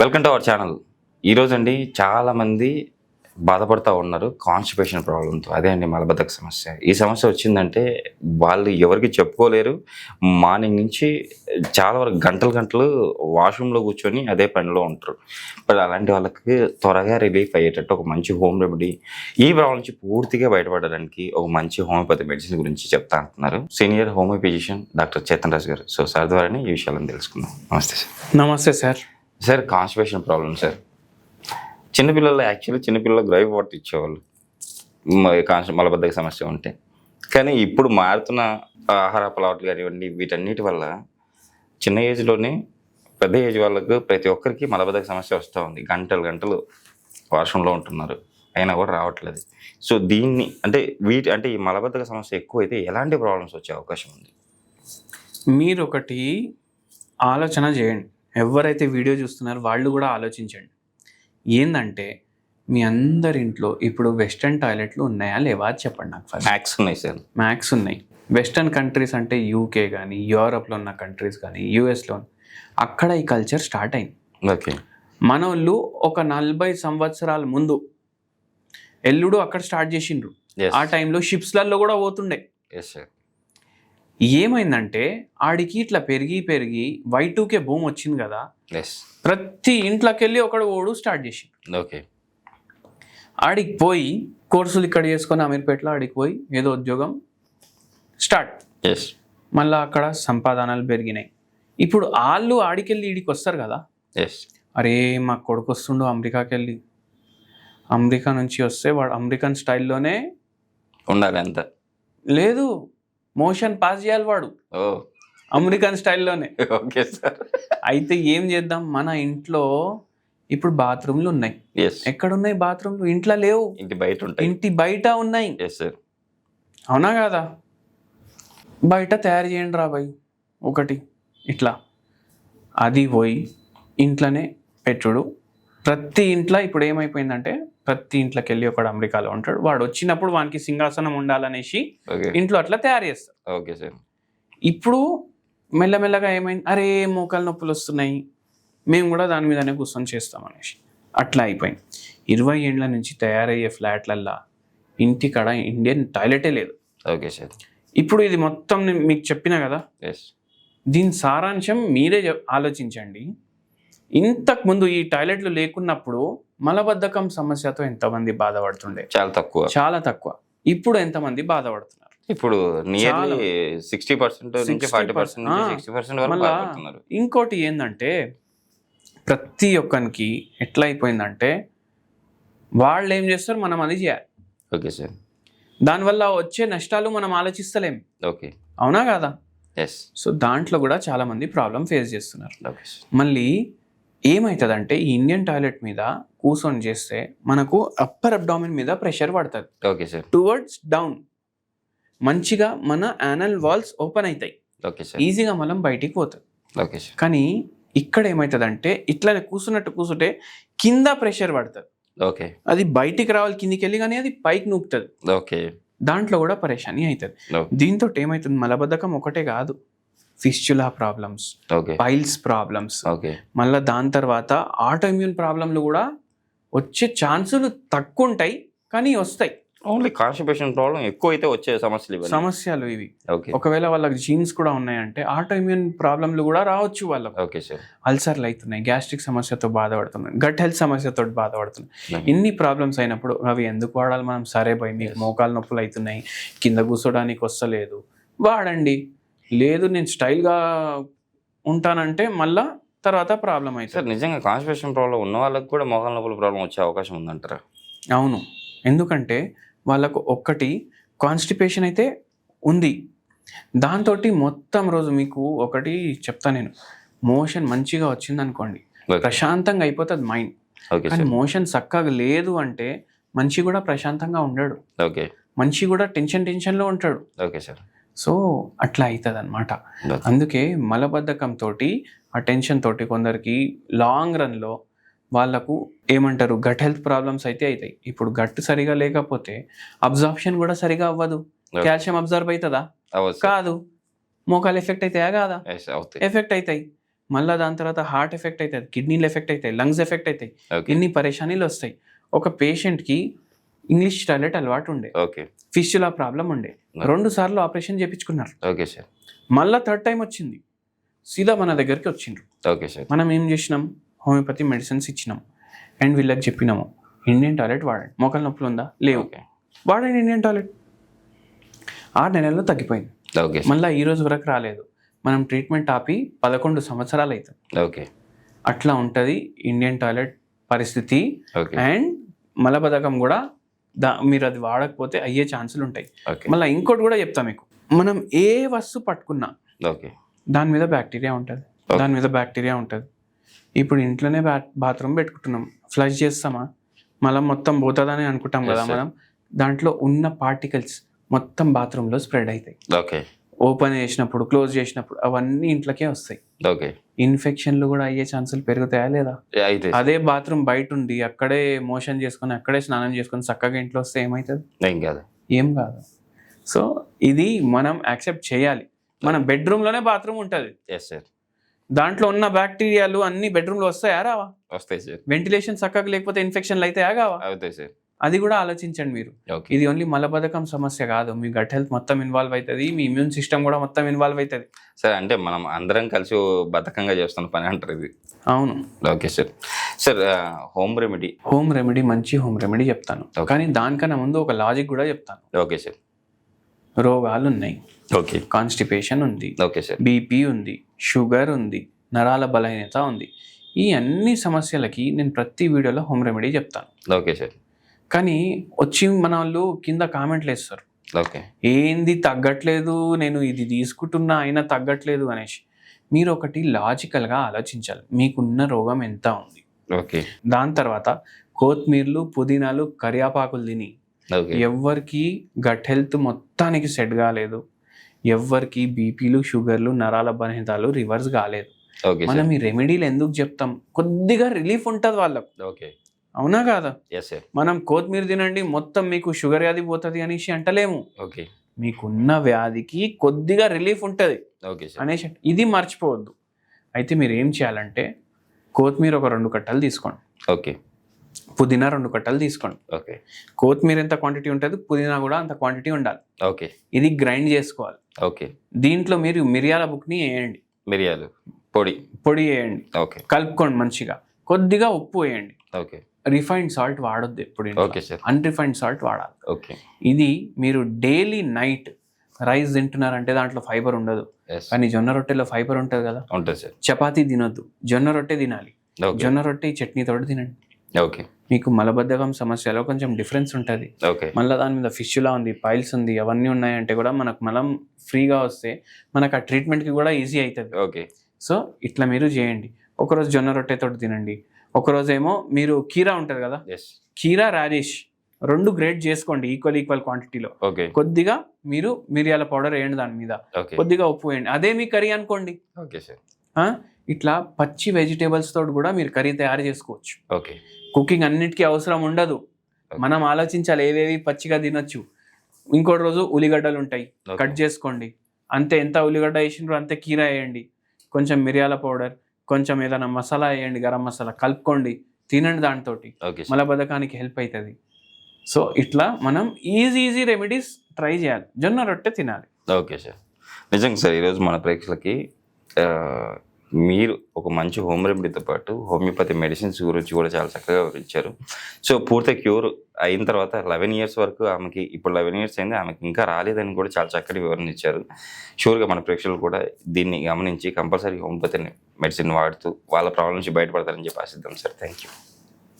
Welcome to our channel ఈరోజు అండి చాలామంది బాధపడుతూ ఉన్నారు కాన్స్టిపేషన్ ప్రాబ్లంతో అదే అండి మలబద్ధక సమస్య. ఈ సమస్య వచ్చిందంటే వాళ్ళు ఎవరికి చెప్పుకోలేరు. మార్నింగ్ నుంచి చాలా వరకు గంటలు గంటలు వాష్రూమ్లో కూర్చొని అదే పనిలో ఉంటారు. బట్ అలాంటి వాళ్ళకి త్వరగా రిలీఫ్ అయ్యేటట్టు ఒక మంచి హోమ్ రెమెడీ ఈ ప్రాబ్లం నుంచి పూర్తిగా బయటపడడానికి ఒక మంచి హోమియోపతి మెడిసిన్ గురించి చెప్తా అంటున్నారు. Senior homeo physician doctor Chetan Raju గారు. సో సార్ ద్వారానే ఈ విషయాలను తెలుసుకుందాం. నమస్తే సార్. నమస్తే sir. Sir constipation problem sir. చిన్నపిల్లలు యాక్చువల్లీ చిన్నపిల్లలకు గ్రైవ్ వాటర్ ఇచ్చేవాళ్ళు. కాన్స్టి మలబద్ధక సమస్య ఉంటే. కానీ ఇప్పుడు మారుతున్న ఆహార అలవాట్లు కానివ్వండి వీటన్నిటి వల్ల చిన్న ఏజ్లోనే పెద్ద ఏజ్ వాళ్ళకు ప్రతి ఒక్కరికి మలబద్ధక సమస్య వస్తూ ఉంది. గంటలు గంటలు వాష్రూమ్లో ఉంటున్నారు. అయినా కూడా రావట్లేదు. సో దీన్ని అంటే వీటి అంటే ఈ మలబద్ధక సమస్య ఎక్కువైతే ఎలాంటి ప్రాబ్లమ్స్ వచ్చే అవకాశం ఉంది? మీరు ఒకటి ఆలోచన చేయండి. ఎవరైతే వీడియో చూస్తున్నారో వాళ్ళు కూడా ఆలోచించండి. ఏంటంటే మీ అందరి ఇంట్లో ఇప్పుడు వెస్టర్న్ టాయిలెట్లు ఉన్నాయా లేవా చెప్పండి నాకు ఫస్ట్ మ్యాక్స్ ఉన్నాయి సార్. మ్యాక్స్ ఉన్నాయి. వెస్టర్న్ కంట్రీస్ అంటే యూకే కానీ యూరోప్లో ఉన్న కంట్రీస్ కానీ యూఎస్లో అక్కడ ఈ కల్చర్ స్టార్ట్ అయింది. ఓకే. మన వాళ్ళు ఒక నలభై సంవత్సరాల ముందు ఎల్లుడు అక్కడ స్టార్ట్ చేసిండ్రు. ఆ టైంలో షిప్స్లలో కూడా పోతుండే. ఎస్ సార్ ఏమైందంటే ఆడికి ఇట్లా పెరిగి పెరిగి వై టూకే భూమి వచ్చింది కదా. ప్రతి ఇంట్లోకి వెళ్ళి ఒకడు ఓడు స్టార్ట్ చేసి. ఓకే. ఆడికి పోయి కోర్సులు ఇక్కడ చేసుకొని అమీర్పేటలో ఆడికి పోయి ఏదో ఉద్యోగం స్టార్ట్. మళ్ళీ అక్కడ సంపాదనలు పెరిగినాయి. ఇప్పుడు వాళ్ళు ఆడికెళ్ళి ఈడికి వస్తారు కదా. అరే మా కొడుకు వస్తుండు అమెరికాకి వెళ్ళి అమెరికా నుంచి వస్తే వాడు అమెరికన్ స్టైల్లోనే ఉండాలి అంత. లేదు మోషన్ పాస్ చేయాలి వాడు. అమెరికన్ స్టైల్లోనే. Okay sir. అయితే ఏం చేద్దాం? మన ఇంట్లో ఇప్పుడు బాత్రూమ్లు ఉన్నాయి. ఎస్ ఎక్కడున్నాయి బాత్రూమ్లు? ఇంట్లో లేవు. ఇంటి బయట ఉంటాయి. ఇంటి బయట ఉన్నాయి. అవునా కాదా? బయట తయారు చేయండి రా భయ్. ఒకటి ఇట్లా. అది పోయి ఇంట్లోనే పెట్టుడు. ప్రతి ఇంట్లో ఇప్పుడు ఏమైపోయిందంటే ప్రతి ఇంట్లోకి వెళ్ళి ఒకడు అమెరికాలో ఉంటాడు. వాడు వచ్చినప్పుడు వానికి సింహాసనం ఉండాలనేసి ఇంట్లో అట్లా తయారు చేస్తారు. Okay sir. ఇప్పుడు మెల్లమెల్లగా ఏమైంది? అరే మోకాలు నొప్పులు వస్తున్నాయి. మేము కూడా దాని మీదనే కూర్చొని చేస్తాం అనేసి. అట్లా అయిపోయింది. ఇరవై ఏండ్ల నుంచి తయారయ్యే ఫ్లాట్లల్లా ఇంటికాడ ఇండియన్ టాయిలెటే లేదు. Okay sir. ఇప్పుడు ఇది మొత్తం నేను మీకు చెప్పిన కదా? ఎస్ దీని సారాంశం మీరే ఆలోచించండి. ఇంతకు ముందు ఈ టాయిలెట్లు లేకున్నప్పుడు మలబద్ధకం సమస్యతో ఎంతమంది బాధపడుతుండే? చాలా తక్కువ. చాలా తక్కువ. ఇప్పుడు ఎంతమంది బాధపడుతున్నారు? ఇప్పుడు నియర్లీ సిక్స్టీ పర్సెంట్ నుంచి 60% ఫార్టీ పర్సెంట్. సిక్స్టీ పర్సెంట్ వరకు ఇంకోటి ఏంటంటే ప్రతి ఒక్కరికి ఎట్లా అయిపోయిందంటే వాళ్ళు ఏం చేస్తారు? మనం అది చేయాలి. Okay sir. దానివల్ల వచ్చే నష్టాలు మనం ఆలోచిస్తలేం. ఓకే. అవునా కాదా? ఎస్ సో దాంట్లో కూడా చాలా మంది ప్రాబ్లం ఫేస్ చేస్తున్నారు. మళ్ళీ ఏమవుతుందంటే ఈ ఇండియన్ టాయిలెట్ మీద కూర్చొని చేస్తే మనకు అప్పర్ అబ్డామిన్ మీద ప్రెషర్ పడుతుంది. Okay sir. టువర్డ్స్ డౌన్ మంచిగా మన యానల్ వాల్స్ ఓపెన్ అవుతాయి ఓకే సార్. ఈజీగా మనం బయటికి పోతుంది ఓకే సార్. కానీ ఇక్కడ ఏమవుతుందంటే ఇట్లానే కూర్చున్నట్టు కూర్చుంటే కింద ప్రెషర్ పడుతుంది. ఓకే. అది బయటికి రావాలి కిందికి వెళ్ళి కానీ అది పైకి నూపుతుంది ఓకే. దాంట్లో కూడా పరేషాని అవుతుంది. దీంతో ఏమవుతుంది మలబద్ధకం ఒకటే కాదు. Fistula problems piles problems. మళ్ళీ దాని తర్వాత ఆటోఇమ్యూన్ ప్రాబ్లంలు కూడా వచ్చే ఛాన్సులు తక్కువ ఉంటాయి కానీ వస్తాయి. ఓన్లీ కాన్స్టిపేషన్ ప్రాబ్లం ఎక్కువ అయితే వచ్చే సమస్యలు ఇవన్నీ. సమస్యలు ఇవి. ఒకవేళ వాళ్ళకి జీన్స్ కూడా ఉన్నాయంటే ఆటోఇమ్యూన్ ప్రాబ్లంలు కూడా రావచ్చు వాళ్ళకు. Okay sir. అల్సర్లు అవుతున్నాయి గ్యాస్ట్రిక్ సమస్యతో బాధపడుతున్నాయి గట్ హెల్త్ సమస్యతో బాధపడుతున్నాయి. ఇన్ని ప్రాబ్లమ్స్ అయినప్పుడు అవి ఎందుకు వాడాలి మనం? సరే పోయి మీకు మోకాలు నొప్పులు అవుతున్నాయి కింద కూర్చోడానికి వస్తలేదు వాడండి. లేదు నేను స్టైల్గా ఉంటానంటే మళ్ళా తర్వాత ప్రాబ్లం సార్ అవుతుంది నిజంగా కాన్స్టిపేషన్ ప్రాబ్లం ఉన్న వాళ్ళకి కూడా మోకాల నొప్పుల ప్రాబ్లం వచ్చే అవకాశం ఉందంటారా? అవును. ఎందుకంటే వాళ్ళకు ఒక్కటి కాన్స్టిపేషన్ అయితే ఉంది. దాంతో మొత్తం రోజు మీకు ఒకటి చెప్తా నేను. మోషన్ మంచిగా వచ్చింది అనుకోండి ప్రశాంతంగా అయిపోతుంది మైండ్. ఓకే కానీ సార్. మోషన్ చక్కగా లేదు అంటే మనిషి కూడా ప్రశాంతంగా ఉండడు. ఓకే. మనిషి కూడా టెన్షన్ టెన్షన్లో ఉంటాడు. Okay sir. సో అట్లా అవుతుంది అనమాట అందుకే మలబద్ధకం తోటి ఆ టెన్షన్ తోటి కొందరికి లాంగ్ రన్లో వాళ్ళకు ఏమంటారు గట్ హెల్త్ ప్రాబ్లమ్స్ అయితే అవుతాయి ఇప్పుడు గట్ సరిగా లేకపోతే అబ్జార్ప్షన్ కూడా సరిగా అవ్వదు. కాల్షియం అబ్జర్వ్ అవుతుందా కాదు. మోకాలు ఎఫెక్ట్ అవుతాయా కాదా? ఎఫెక్ట్ అవుతాయి. మళ్ళీ దాని తర్వాత హార్ట్ ఎఫెక్ట్ అవుతుంది కిడ్నీలు ఎఫెక్ట్ అవుతాయి లంగ్స్ ఎఫెక్ట్ అవుతాయి ఎన్ని పరేషానీలు వస్తాయి. ఒక పేషెంట్కి ఇంగ్లీష్ టాయిలెట్ అలవాటు ఉండే. ఫిష్యులా ప్రాబ్లం ఉండే. రెండు సార్లు ఆపరేషన్ చేయించుకున్నారు ఓకే సార్. మళ్ళీ థర్డ్ టైం వచ్చింది. సీదా మన దగ్గరికి వచ్చిండ్రు. Okay sir. మనం ఏం చేసినాం? హోమియోపతి మెడిసిన్స్ ఇచ్చినాం. అండ్ వీళ్ళకి చెప్పినాము ఇండియన్ టాయిలెట్ వాడండి మోకాల నొప్పులు ఉందా? లేవు. వాడండి ఇండియన్ టాయిలెట్. ఆరు నెలల్లో తగ్గిపోయింది. ఓకే మళ్ళీ ఈ రోజు వరకు రాలేదు. మనం ట్రీట్మెంట్ ఆపి పదకొండు సంవత్సరాలు అవుతుంది ఓకే. అట్లా ఉంటుంది ఇండియన్ టాయిలెట్ పరిస్థితి. అండ్ మలబద్ధకం కూడా దా మీరు అది వాడకపోతే అయ్యే ఛాన్సులు ఉంటాయి. మళ్ళీ ఇంకోటి కూడా చెప్తా మీకు. మనం ఏ వస్తువు పట్టుకున్నా దాని మీద బ్యాక్టీరియా ఉంటుంది. దాని మీద బ్యాక్టీరియా ఉంటుంది. ఇప్పుడు ఇంట్లోనే బా బాత్రూమ్ పెట్టుకుంటున్నాం. ఫ్లష్ చేస్తామా? మళ్ళీ మొత్తం పోతుందని అనుకుంటాం కదా. మనం. దాంట్లో ఉన్న పార్టికల్స్ మొత్తం బాత్రూంలో స్ప్రెడ్ అవుతాయి. ఓకే. ఓపెన్ చేసినప్పుడు క్లోజ్ చేసినప్పుడు అవన్నీ ఇంట్లోకే వస్తాయి. ఓకే. ఇన్ఫెక్షన్లు కూడా అయ్యే ఛాన్సులు పెరుగుతాయా లేదా? అయితే. అదే బాత్రూమ్ బయట ఉండి అక్కడే మోషన్ చేసుకొని అక్కడే స్నానం చేసుకొని చక్కగా ఇంట్లో వస్తే ఏమవుతుంది ఏం కాదు. ఏం కాదు. సో ఇది మనం యాక్సెప్ట్ చేయాలి. మన బెడ్రూమ్లోనే బాత్రూమ్ ఉంటుంది. ఎస్ సార్ దాంట్లో ఉన్న బ్యాక్టీరియాలు అన్ని బెడ్రూమ్లో వస్తాయా రావా? వస్తాయి సార్ వెంటిలేషన్ చక్కగా లేకపోతే ఇన్ఫెక్షన్లు అయితే కావా? అవుతాయి సార్ అది కూడా ఆలోచించండి మీరు. ఇది ఓన్లీ మలబద్ధకం సమస్య కాదు. మీ గట్ హెల్త్ మొత్తం ఇన్వాల్వ్ అవుతుంది మీ ఇమ్యూన్ సిస్టమ్ కూడా మొత్తం ఇన్వాల్వ్ అవుతుంది సార్ అంటే మనం అందరం కలిసి బద్ధకంగా చేస్తున్న పని అంటారు ఇది. అవును. Okay sir sir home remedy home remedy మంచి హోమ్ రెమెడీ చెప్తాను. కానీ దానికన్నా ముందు ఒక లాజిక్ కూడా చెప్తాను. ఓకే సార్ రోగాలు ఉన్నాయి ఓకే కాన్స్టిపేషన్ ఉంది ఓకే సార్ బీపీ ఉంది. షుగర్ ఉంది. నరాల బలహీనత ఉంది. ఈ అన్ని సమస్యలకి నేను ప్రతి వీడియోలో హోమ్ రెమెడీ చెప్తాను. ఓకే సార్ కానీ వచ్చి మన వాళ్ళు కింద కామెంట్లు వేస్తారు. ఓకే. ఏంది తగ్గట్లేదు నేను ఇది తీసుకుంటున్నా అయినా తగ్గట్లేదు అనేసి మీరు ఒకటి లాజికల్గా ఆలోచించాలి. మీకున్న రోగం ఎంత ఉంది? ఓకే. దాని తర్వాత కొత్తిమీరలు పుదీనాలు కరియాపాకులు తిని ఓకే. ఎవ్వరికి గట్ హెల్త్ మొత్తానికి సెట్ కాలేదు ఎవ్వరికి బీపీలు షుగర్లు నరాల బలహీనతలు రివర్స్ కాలేదు. ఓకే మనం ఈ రెమెడీలు ఎందుకు చెప్తాం? కొద్దిగా రిలీఫ్ ఉంటుంది వాళ్ళకు. ఓకే. అవునా కాదా? మనం కొత్తిమీర తినండి మొత్తం మీకు షుగర్ వ్యాధి పోతుంది అనేసి అంటలేము. ఓకే మీకున్న వ్యాధికి కొద్దిగా రిలీఫ్ ఉంటుంది. ఓకే అనేసి ఇది మర్చిపోవద్దు. అయితే మీరు ఏం చేయాలంటే కొత్తిమీర ఒక రెండు కట్టలు తీసుకోండి. ఓకే పుదీనా రెండు కట్టలు తీసుకోండి. ఓకే కొత్తిమీర ఎంత క్వాంటిటీ ఉంటుంది పుదీనా కూడా అంత క్వాంటిటీ ఉండాలి. ఓకే ఇది గ్రైండ్ చేసుకోవాలి. ఓకే దీంట్లో మీరు మిరియాల బుక్ని వేయండి. మిరియాలు పొడి. పొడి వేయండి. ఓకే కలుపుకోండి మంచిగా. కొద్దిగా ఉప్పు వేయండి. ఓకే రిఫైన్డ్ సాల్ట్ వాడొద్దు ఎప్పుడు ఓకే సార్ అన్రిఫైన్డ్ సాల్ట్ వాడాలి. ఓకే ఇది మీరు డైలీ నైట్ రైస్ తింటున్నారంటే దాంట్లో ఫైబర్ ఉండదు. కానీ జొన్న రొట్టెలో ఫైబర్ ఉంటుంది కదా? ఉంటుంది సార్ చపాతీ తినొద్దు. జొన్న రొట్టె తినాలి. జొన్న రొట్టె ఈ చట్నీతో తినండి. ఓకే మీకు మలబద్ధకం సమస్యలో కొంచెం డిఫరెన్స్ ఉంటుంది. ఓకే మళ్ళీ దాని మీద ఫిష్లా ఉంది పైల్స్ ఉంది అవన్నీ ఉన్నాయంటే కూడా మనకు మలం ఫ్రీగా వస్తే మనకు ఆ ట్రీట్మెంట్కి కూడా ఈజీ అవుతుంది. ఓకే సో ఇట్లా మీరు చేయండి. ఒకరోజు జొన్న రొట్టెతో తినండి. ఒకరోజు ఏమో మీరు కీరా ఉంటుంది కదా? కీరా రాడిష్ రెండు గ్రేడ్ చేసుకోండి ఈక్వల్ ఈక్వల్ క్వాంటిటీలో. కొద్దిగా మీరు మిరియాల పౌడర్ వేయండి దాని మీద. కొద్దిగా ఉప్పు వేయండి. అదే మీ కర్రీ అనుకోండి? ఇట్లా పచ్చి వెజిటేబుల్స్ తోటి కూడా మీరు కర్రీ తయారు చేసుకోవచ్చు. ఓకే. కుకింగ్ అన్నిటికీ అవసరం ఉండదు. మనం ఆలోచించాలి ఏవేవి పచ్చిగా తినొచ్చు. ఇంకోటి రోజు ఉల్లిగడ్డలు ఉంటాయి. కట్ చేసుకోండి. అంతే ఎంత ఉల్లిగడ్డ వేసిండ్రో అంతే కీరా వేయండి. కొంచెం మిరియాల పౌడర్ కొంచెం ఏదైనా మసాలా వేయండి గరం మసాలా కలుపుకోండి తినండి దాంతో మలబద్ధకానికి హెల్ప్ అవుతుంది సో ఇట్లా మనం ఈజీ ఈజీ రెమెడీస్ ట్రై చేయాలి. జొన్న రొట్టె తినాలి. Okay sir. నిజంగా సార్ ఈరోజు మన ప్రేక్షకులకి ఆ, మీరు ఒక మంచి హోమ్ రెమెడీతో పాటు హోమియోపతి మెడిసిన్స్ గురించి కూడా చాలా చక్కగా వివరించారు. సో పూర్తి క్యూర్ అయిన తర్వాత లెవెన్ ఇయర్స్ వరకు ఆమెకి ఇప్పుడు లెవెన్ ఇయర్స్ అయింది ఆమెకి ఇంకా రాలేదని కూడా చాలా చక్కటి వివరణ ఇచ్చారు షూర్గా మన ప్రేక్షకులు కూడా దీన్ని గమనించి కంపల్సరీ హోమియోపతిని మెడిసిన్ వాడుతూ వాళ్ళ ప్రాబ్లం నుంచి బయటపడతారని చెప్పి ఆశిద్దాం సార్. Thank you